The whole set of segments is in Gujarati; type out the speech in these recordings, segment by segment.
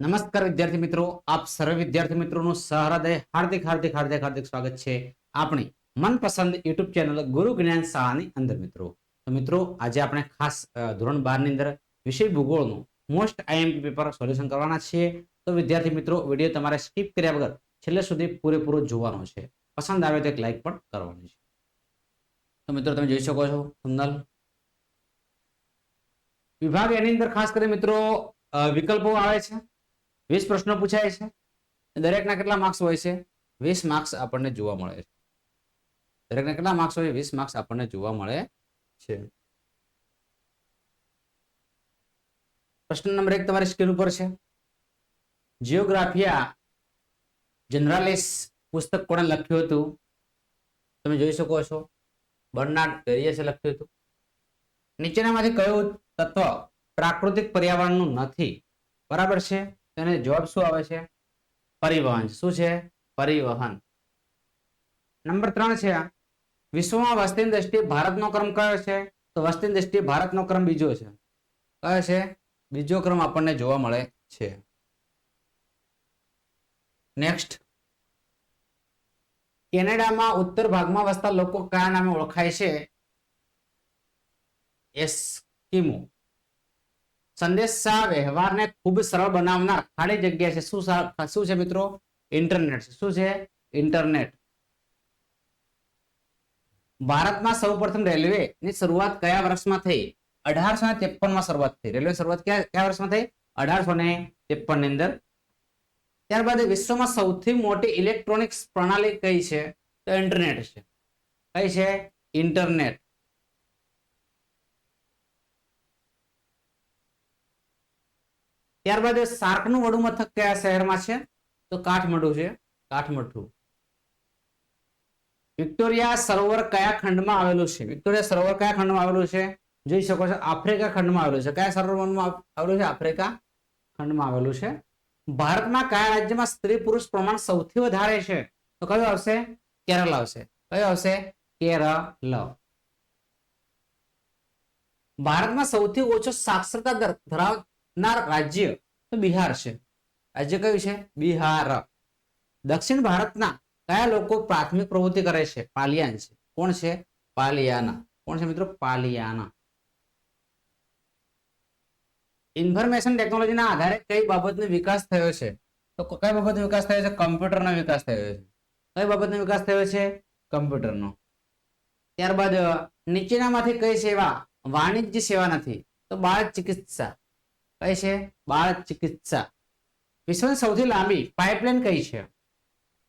નમસ્કાર વિદ્યાર્થી મિત્રો, આપ સર્વ વિદ્યાર્થી મિત્રોનું સહૃદય, હાર્દિક હાર્દિક હાર્દિક હાર્દિક સ્વાગત છે આપણી મનપસંદ યુટ્યુબ ચેનલ ગુરુ જ્ઞાન શાળાની અંદર મિત્રો. તો મિત્રો, આજે આપણે ખાસ ધોરણ બારની અંદર વિષય ભૂગોળનું મોસ્ટ આઈએમપી પેપર સોલ્યુશન કરવાના છીએ. તો વિદ્યાર્થી મિત્રો, વીડિયો તમારે સ્કીપ કર્યા વગર છેલ્લે સુધી પૂરેપૂરો જોવાનો છે. પસંદ આવે તો એક લાઈક પણ કરવાની છે. તો મિત્રો, તમે જોઈ શકો છો સુંદર વિભાગ એની અંદર ખાસ કરી મિત્રો વિકલ્પો આવે છે. વીસ પ્રશ્નો પૂછાય છે. દરેકના કેટલા માર્ક્સ હોય છે? વીસ માર્ક્સ આપણને જોવા મળે છે. દરેકના કેટલા માર્ક્સ હોય? વીસ માર્ક્સ આપણને જોવા મળે છે. પ્રશ્ન નંબર એક તમારી સ્ક્રીન ઉપર છે. જીઓગ્રાફિયા જનરાલિસ પુસ્તક કોણે લખ્યું હતું? તમે જોઈ શકો છો. બર્નાર્ડ પેરિયસે લખ્યું હતું. નીચેનામાંથી કયું તત્વ પ્રાકૃતિક પર્યાવરણનું નથી? બરાબર છે? તેને જવાબ શું આવે છે? પરિવહન. શું છે? પરિવહન. નંબર ત્રણ છે, વિશ્વમાં વસ્તીની દ્રષ્ટિએ ભારતનો ક્રમ કયો છે? તો વસ્તીની દ્રષ્ટિએ ભારતનો ક્રમ બીજો છે. કયો છે? બીજો ક્રમ આપણને જોવા મળે છે. નેક્સ્ટ કેનેડામાં ઉત્તર ભાગમાં વસતા લોકો કયા નામે ઓળખાય છે? એસ્કિમો. સંદેશા વ્યવહારને ખૂબ સરળ બનાવનાર ખાલી જગ્યા છે. શું શું છે મિત્રો? ઇન્ટરનેટ શું છે? ઇન્ટરનેટ. ભારતમાં સૌપ્રથમ રેલવે ની શરૂઆત કયા વર્ષમાં થઈ? અઢારસો ને ત્રેપનમાં શરૂઆત થઈ. રેલવે શરૂઆત કયા કયા વર્ષમાં થઈ? અઢારસો ને ત્રેપનની અંદર. ત્યારબાદ વિશ્વમાં સૌથી મોટી ઇલેક્ટ્રોનિક્સ પ્રણાલી કઈ છે? તો ઇન્ટરનેટ છે. કઈ છે? ઇન્ટરનેટ. ત્યારબાદ શાર્કનું વડું મથક કયા શહેરમાં છે? તો કાઠમંડુ છે. કાઠમંડુ. વિક્ટોરિયા સરોવર કયા ખંડમાં આવેલું છે? વિક્ટોરિયા સરોવર કયા ખંડમાં આવેલું છે? જોઈ શકો છો, આફ્રિકા ખંડમાં આવેલું છે. કયા સરોવરમાં આવેલું છે? આફ્રિકા ખંડમાં આવેલું છે. ભારતમાં કયા રાજ્યમાં સ્ત્રી પુરુષ પ્રમાણ સૌથી વધારે છે? તો કયો આવશે? કેરળ આવશે. કયો આવશે? કેરળ. ભારતમાં સૌથી ઓછો સાક્ષરતા દર ધરાવનાર રાજ્ય તો બિહાર છે. રાજ્ય કયું છે? બિહાર. દક્ષિણ ભારતના કયા લોકો પ્રાથમિક પ્રવૃત્તિ કરે છે? પાલિયાન છે. કોણ છે? પાલિયાના. કોણ છે મિત્રો? પાલિયાના. ઇન્ફોર્મેશન ટેકનોલોજીના આધારે કઈ બાબતનો વિકાસ થયો છે? તો કઈ બાબતનો વિકાસ થયો છે? કમ્પ્યુટરનો વિકાસ થયો છે. કઈ બાબતનો વિકાસ થયો છે? કમ્પ્યુટરનો. ત્યારબાદ, નીચેનામાંથી કઈ સેવા? વાણિજ્ય સેવા નથી. તો બાળ ચિકિત્સા. કઈ છે, બાળ ચિકિત્સા. વિશ્વની સૌથી લાંબી પાઇપલાઇન કઈ છે?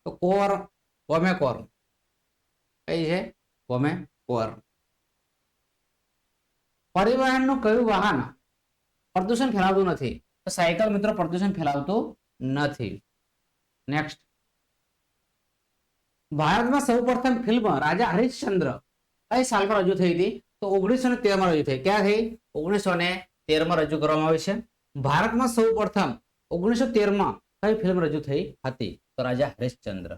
તો કોર કોમેકોર કઈ છે? કોમેકોર પરિવહનનું કયું વાહન પ્રદૂષણ ફેલાવતું નથી? તો સાયકલ મિત્રો પ્રદૂષણ ફેલાવતું નથી. નેક્સ્ટ ભારતમાં સૌપ્રથમ ફિલ્મ રાજા હરિશ્ચંદ્ર કઈ સાલમાં રજૂ થઈ હતી? તો ઓગણીસો ને તેરમાં રજૂ થઈ. ક્યાં થઈ? ઓગણીસો ને તેરમાં રજૂ કરવામાં આવી છે. ભારતમાં સૌ પ્રથમ ઓગણીસો તેરમાં કઈ ફિલ્મ રજૂ થઈ હતી? તો રાજા હરિશ્ચંદ્ર.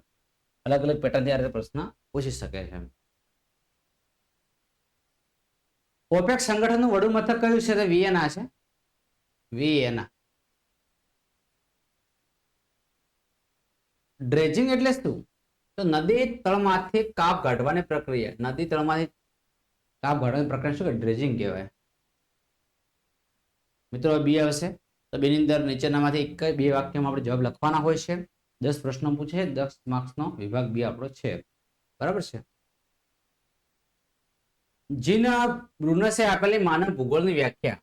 અલગ અલગ પેટર્નથી આ રીતે પ્રશ્ન પૂછી શકે છે. ઓપેક સંગઠનનું વડું મથક કયું છે? તો વિયેના છે. વિયેના. ડ્રેજિંગ એટલે શું? તો નદી તળમાંથી કાપ કાઢવાની પ્રક્રિયા. નદી તળમાંથી કાપ કાઢવાની પ્રક્રિયા શું કે ડ્રેજિંગ કહેવાય? મિત્રો બી આવશે. તો બેની અંદર નીચેનામાંથી એક બે વાક્યમાં આપણે જવાબ લખવાના હોય છે. દસ પ્રશ્નો પૂછે, દસ માર્ક્સનો વિભાગ બી આપણો છે. બરાબર છે? જીન બ્રુનસે આપેલી માનવ ભૂગોળની વ્યાખ્યા.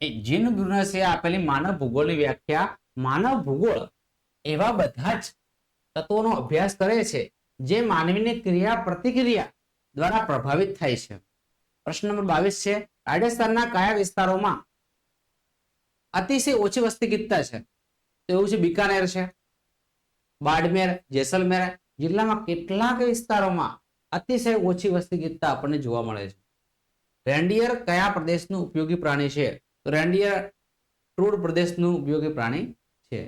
એ જીન બ્રુનસે આપેલી માનવ ભૂગોળની વ્યાખ્યા, માનવ ભૂગોળ એવા બધા જ તત્વોનો અભ્યાસ કરે છે, જે માનવીની ક્રિયા પ્રતિક્રિયા દ્વારા પ્રભાવિત થાય છે. પ્રશ્ન નંબર બાવીસ છે રાજસ્થાનના કયા વિસ્તારોમાં અતિશય ઓછી વસ્તી ગીતતા છે. તો એવું છે બિકાનેર છે, બાડમેર, જેસલમેર જિલ્લામાં કેટલાક વિસ્તારોમાં અતિશય ઓછી વસ્તી ગીતતા આપણને જોવા મળે છે. રેન્ડિયર કયા પ્રદેશનું ઉપયોગી પ્રાણી છે? તો રેન્ડિયર ટ્રૂડ પ્રદેશનું ઉપયોગી પ્રાણી છે.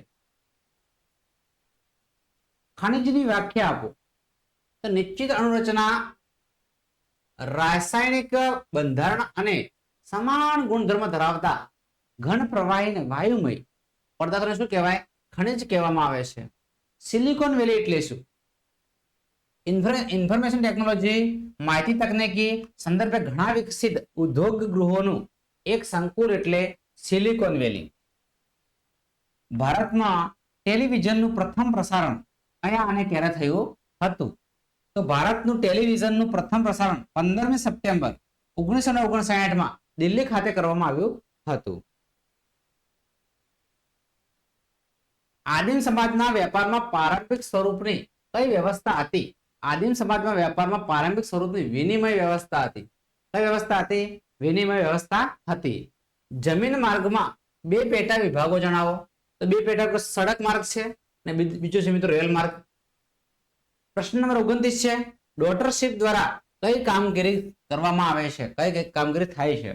ખનિજની વ્યાખ્યા આપો. તો નિશ્ચિત અણુરચના, રાસાયણિક બંધારણ અને સમાન ગુણધર્મ ધરાવતા ઘન પ્રવાહીને વાયુમય પડતા શું કહેવાય? ખનિજ કહેવામાં આવે છે. સિલિકોન વેલી એટલે શું? ઇન્ફોર્મેશન ટેકનોલોજી માહિતી તકનીકી, સંદર્ભે ઘણા વિકસિત ઉદ્યોગ ગૃહોનું એક સંકુલ એટલે સિલિકોન વેલી ભારતમાં ટેલિવિઝનનું પ્રથમ પ્રસારણ અહીંયા અને ક્યારે થયું હતું. તો ભારતનું ટેલિવિઝનનું પ્રથમ પ્રસારણ પંદરમી સપ્ટેમ્બર ઓગણીસો ને ઓગણસાઠમાં દિલ્હી ખાતે કરવામાં આવ્યું હતું. આદિમ સમાજના વેપારમાં પ્રારંભિક સ્વરૂપની કઈ વ્યવસ્થા હતી? આદિમ સમાજમાં વેપારમાં પ્રારંભિક સ્વરૂપની વિનિમય વ્યવસ્થા હતી. કઈ વ્યવસ્થા હતી? વિનિમય વ્યવસ્થા હતી. જમીન માર્ગમાં બે પેટા વિભાગો જણાવો. તો બે પેટા સડક માર્ગ છે અને બીજો છે મિત્રો રેલ માર્ગ. પ્રશ્ન નંબર ઓગણત્રીસ છે, ડોટરશીપ દ્વારા કઈ કામગીરી કરવામાં આવે છે? કઈ કઈ કામગીરી થાય છે?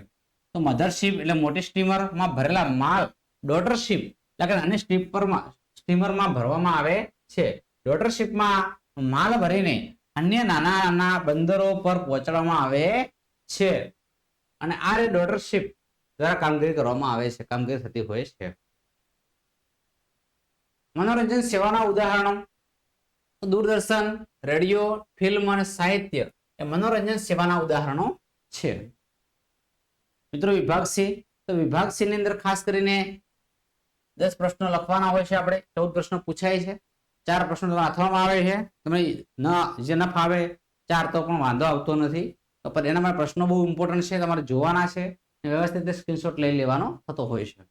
તો મધરશીપ એટલે મોટી સ્ટીમરમાં ભરેલા માલ, ડોટરશીપ, એટલે કે નાની સ્ટીમરમાં સ્ટીમરમાં ભરવામાં આવે છે. ડોટરશીપમાં માલ ભરીને અન્ય નાના નાના બંદરો પર પહોંચાડવામાં આવે છે. અને આ રે ડોટરશીપ દ્વારા કામગીરી કરવામાં આવે છે. કામગીરી થતી હોય છે. મનોરંજન સેવાના ઉદાહરણો. દૂરદર્શન, રેડિયો, ફિલ્મ અને સાહિત્ય એ મનોરંજન સેવાના ઉદાહરણો છે. મિત્રો વિભાગ સી. તો વિભાગ સી ની અંદર ખાસ કરીને દસ પ્રશ્નો લખવાના હોય છે આપણે. ચૌદ પ્રશ્નો પૂછાય છે. ચાર પ્રશ્નો તમારે હાથવામાં આવે છે. તમે ન, જે ન ફાવે ચાર તો પણ વાંધો આવતો નથી. પણ એના માટે પ્રશ્નો બહુ ઇમ્પોર્ટન્ટ છે. તમારે જોવાના છે. વ્યવસ્થિત સ્ક્રીનશોટ લઈ લેવાનો થતો હોય છે.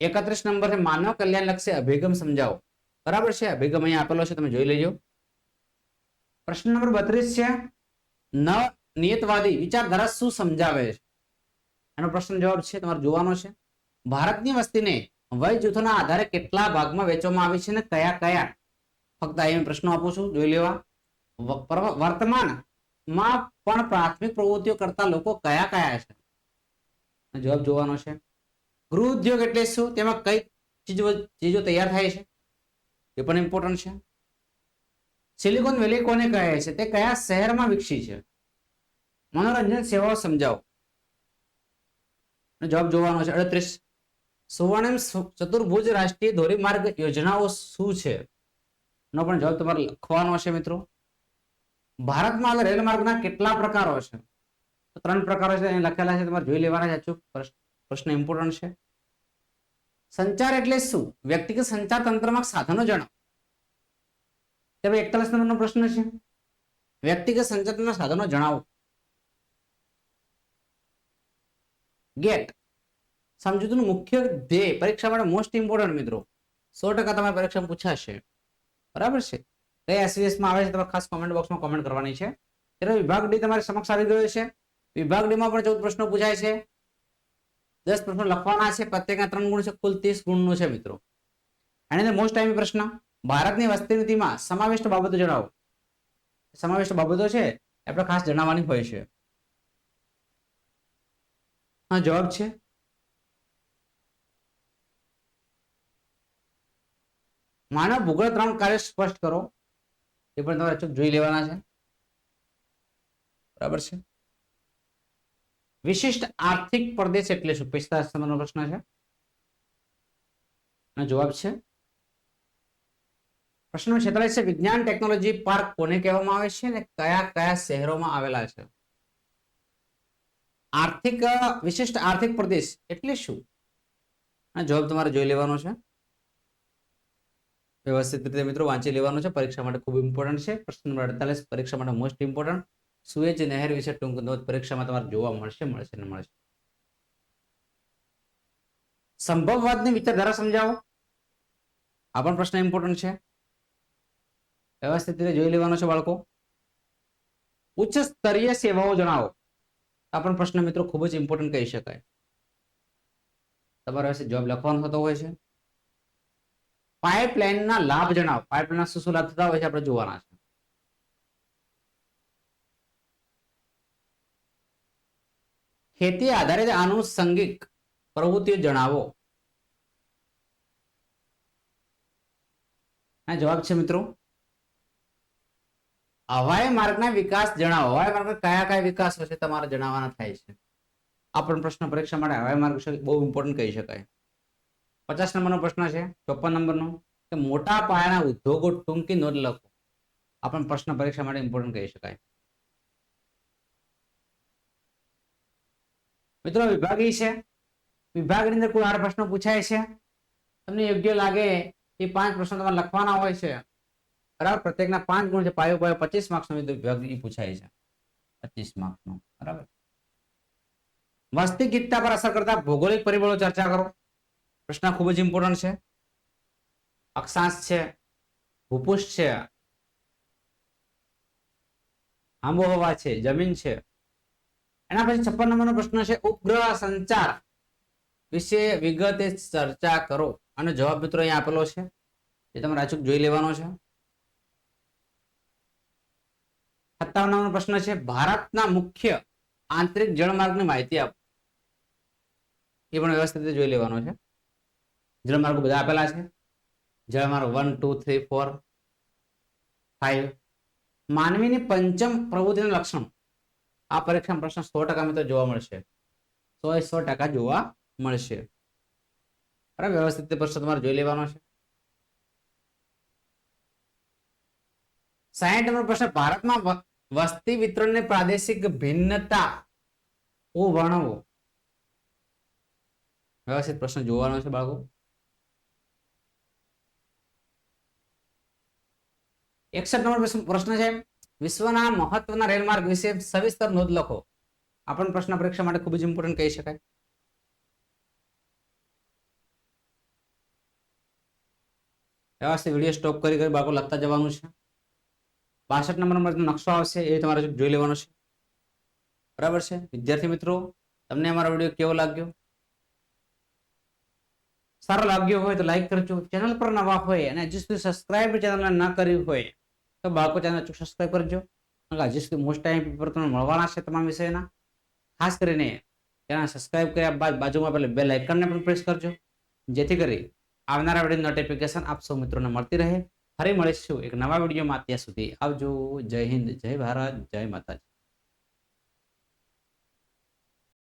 એકત્રીસ નંબર છે, માનવ કલ્યાણ લક્ષી અભિગમ સમજાવો. બરાબર છે? અભિગમ અહીંયા આપેલો છે, તમે જોઈ લેજો. પ્રશ્ન નંબર બત્રીસ છે. ન, નિયતવાદી વિચારધારા શું સમજાવે છે? એનો પ્રશ્ન જવાબ છે, તમારે જોવાનો છે. ભારતની વસ્તીને વય જૂથોના આધારે કેટલા ભાગમાં વેચવામાં આવી છે અને કયા કયા? ફક્ત અહીં પ્રશ્નો આપું છું, જોઈ લેવા. વર્તમાનમાં પણ પ્રાથમિક પ્રવૃત્તિઓ કરતા લોકો કયા કયા છે? જવાબ જોવાનો છે. ગૃહ ઉદ્યોગ એટલે શું? તેમાં કઈ ચીજો ચીજો તૈયાર થાય છે? એ પણ ઇમ્પોર્ટન્ટ છે. સિલિકોન વેલી કોને કહે છે? તે કયા શહેરમાં વિકસી છે? મનોરંજન સેવાઓ સમજાવો. જવાબ જોવાનો છે. અડત્રીસ. સુવર્ણિમ ચતુર્ભુજ રાષ્ટ્રીય ધોરીમાર્ગ યોજનાઓ શું છે? નો પણ જવાબ તમારે લખવાનો છે મિત્રો. ભારતમાં હાલ રેલ માર્ગના કેટલા પ્રકારો છે? ત્રણ પ્રકારો છે અહીં લખેલા છે, તમારે જોઈ લેવાના છે પ્રશ્ન- ઇમ્પોર્ટન્ટ છે. સંચાર એટલે શું? વ્યક્તિગત સંચાર તંત્રમાં સાધનો જણાવો. તે એકતાલીસ નંબરનો પ્રશ્ન છે. વ્યક્તિગત સંચારના સાધનો જણાવો. ગેટ. સમજૂતીનું મુખ્ય ધ્યેય પરીક્ષા માટે મોસ્ટ ઇમ્પોર્ટન્ટ મિત્રો. સો ટકા તમારી પરીક્ષામાં પૂછાશે. બરાબર છે? કઈ એસવીએસમાં આવે છે? તમારે ખાસ કોમેન્ટ બોક્સમાં કોમેન્ટ કરવાની છે. ત્યારે વિભાગ ડી તમારી સમક્ષ આવી ગયો છે. વિભાગ ડીમાં પણ ચૌદ પ્રશ્નો પૂછાય છે. દસ પ્રશ્નો લખવાના છે. પ્રત્યેકના ત્રણ ગુણ છે. કુલ ત્રીસ ગુણનું છે મિત્રો. આની અંદર મોસ્ટ ટાઈમ પ્રશ્ન. ભારતની વસ્તી નીતિમાં સમાવિષ્ટ બાબતો જણાવો. સમાવિષ્ટ બાબતો છે. આપણે ખાસ જણાવવાની હોય છે. હા, જવાબ છે. માનવ ભૂગોળ ત્રણ કાર્ય સ્પષ્ટ કરો. એ પણ તમારે અચૂક જોઈ લેવાના છે. બરાબર છે? વિશિષ્ટ આર્થિક પ્રદેશ એટલે શું? પિસ્તાલીસ નંબરનો પ્રશ્ન છે. જવાબ છે. પ્રશ્ન છેતાલીસ છે. વિજ્ઞાન ટેકનોલોજી પાર્ક કોને કહેવામાં આવે છે અને કયા કયા શહેરોમાં આવેલા છે? આર્થિક, વિશિષ્ટ આર્થિક પ્રદેશ એટલે શું? જવાબ તમારે જોઈ લેવાનો છે. વ્યવસ્થિત રીતે મિત્રો વાંચી લેવાનો છે. પરીક્ષા માટે ખૂબ ઇમ્પોર્ટન્ટ છે. પ્રશ્ન નંબર અડતાલીસ, પરીક્ષા માટે મોસ્ટ ઇમ્પોર્ટન્ટ સુએજ નહેર વિશે ટૂંક નોંધ પરીક્ષામાં તમારે જોવા મળશે મળશે ને મળશે. સંભવવાદની વિચારધારા સમજાવો. આ પણ પ્રશ્ન ઇમ્પોર્ટન્ટ છે. વ્યવસ્થિત રીતે જોઈ લેવાનો છે બાળકો. ઉચ્ચ સ્તરીય સેવાઓ જણાવો. આ પણ પ્રશ્ન મિત્રો ખૂબ જ ઇમ્પોર્ટન્ટ કહી શકાય. તમારે જવાબ લખવાનો થતો હોય છે. પાઇપલાઇનના લાભ જણાવો. પાઇપલાઇનના શું શું લાભ થતા હોય છે આપણે જોવાના છે. ખેતી આધારિત આનુષંગિક પ્રવૃત્તિઓ જણાવો. જવાબ છે મિત્રો. હવાઈ માર્ગના વિકાસ જણાવો. હવાઈ માર્ગ કયા કયા વિકાસ છે તમારે જણાવવાના થાય છે. આ પણ પ્રશ્ન પરીક્ષા માટે હવાઈ માર્ગ બહુ ઇમ્પોર્ટન્ટ કહી શકાય. પચાસ નંબરનો પ્રશ્ન છે, ચોપન નંબરનો. કે મોટા પાયાના ઉદ્યોગો ટૂંકી નોંધ લખો. આ પ્રશ્ન પરીક્ષા માટે ઇમ્પોર્ટન્ટ કહી શકાય. મિત્રો, વિભાગ છે. વિભાગની અંદર કુલ આઠ પ્રશ્નો પૂછાય છે? તમને યોગ્ય લાગે એ પાંચ પ્રશ્નો તમારે લખવાના હોય છે. બરાબર? પ્રત્યેકના પાંચ ગુણ છે, પાયો પાયો પચીસ માર્ક્સનો વિભાગ ઈ પૂછાય છે. પચીસ માર્ક્સનો બરાબર? વસ્તી પર અસર કરતા ભૌગોલિક પરિબળો ચર્ચા કરો. પ્રશ્ન ખૂબ જ ઇમ્પોર્ટન્ટ છે. અક્ષાંશ છે, ભૂપુષ્ઠ છે આબોહવા છે, જમીન છે. એના પછી છપ્પન નંબરનો પ્રશ્ન છે, ઉપગ્રહ સંચાર વિશે વિગતે ચર્ચા કરો. અને જવાબ મિત્રો અહીંયા આપેલો છે એ તમારે અચૂક જોઈ લેવાનો છે. સત્તાવન નંબરનો પ્રશ્ન છે, ભારતના મુખ્ય આંતરિક જળમાર્ગની માહિતી આપો. એ પણ વ્યવસ્થિત જોઈ લેવાનો છે. જળમાર્ગો બધા આપેલા છે? જળમાર્ગ one two three four five માનવીની પંચમ પ્રવૃત્તિના લક્ષણ. આ પરીક્ષામાં પ્રશ્ન સો ટકા મિત્રો જોવા મળશે. સો એ સો ટકા જોવા મળશે. બરાબર? વ્યવસ્થિત પ્રશ્ન તમારે જોઈ લેવાનો છે. સાહીઠ નંબર પ્રશ્ન, ભારતમાં વસ્તી વિતરણની પ્રાદેશિક ભિન્નતા વર્ણવો. વ્યવસ્થિત પ્રશ્ન જોવાનો છે બાળકો. એકસઠ નંબર પ્રશ્ન- છે. વિશ્વના મહત્વના રેલમાર્ગ વિશે સવિસ્તર નોંધ લખો. આપણ પ્રશ્ન પરીક્ષા માટે ખૂબ જ ઇમ્પોર્ટન્ટ કહી શકાય. વ્યવસ્થિત વીડિયો સ્ટોપ કરી કરી બાળકો લખતા જવાનું છે. બાસઠ નંબર નકશો આવશે એ તમારે જોઈ લેવાનો છે. બરાબર છે? વિદ્યાર્થી મિત્રો, તમને અમારો વીડિયો કેવો લાગ્યો? સારો લાગ્યો હોય તો લાઈક કરજો. ચેનલ પર નવા હોય અને હજી સુધી સબસ્ક્રાઇબ ચેનલને ન કરી હોય તો બાળકો ચેનલ સબસ્ક્રાઇબ કરજો. હજી સુધી મોસ્ટ ટાઈમ પેપર તમને મળવાના છે તમામ વિષયના. ખાસ કરીને ચેનલ સબસ્ક્રાઇબ કર્યા બાદ બાજુમાં પેલા બેલ આઇકનને પણ પ્રેસ કરજો. જેથી કરી આવનારા વીડિયો નોટિફિકેશન આપ સૌ મિત્રોને મળતી રહે. ફરી મળીશું એક નવા વિડીયોમાં ત્યાં સુધી આવજો. જય હિન્દ, જય ભારત, જય માતાજી.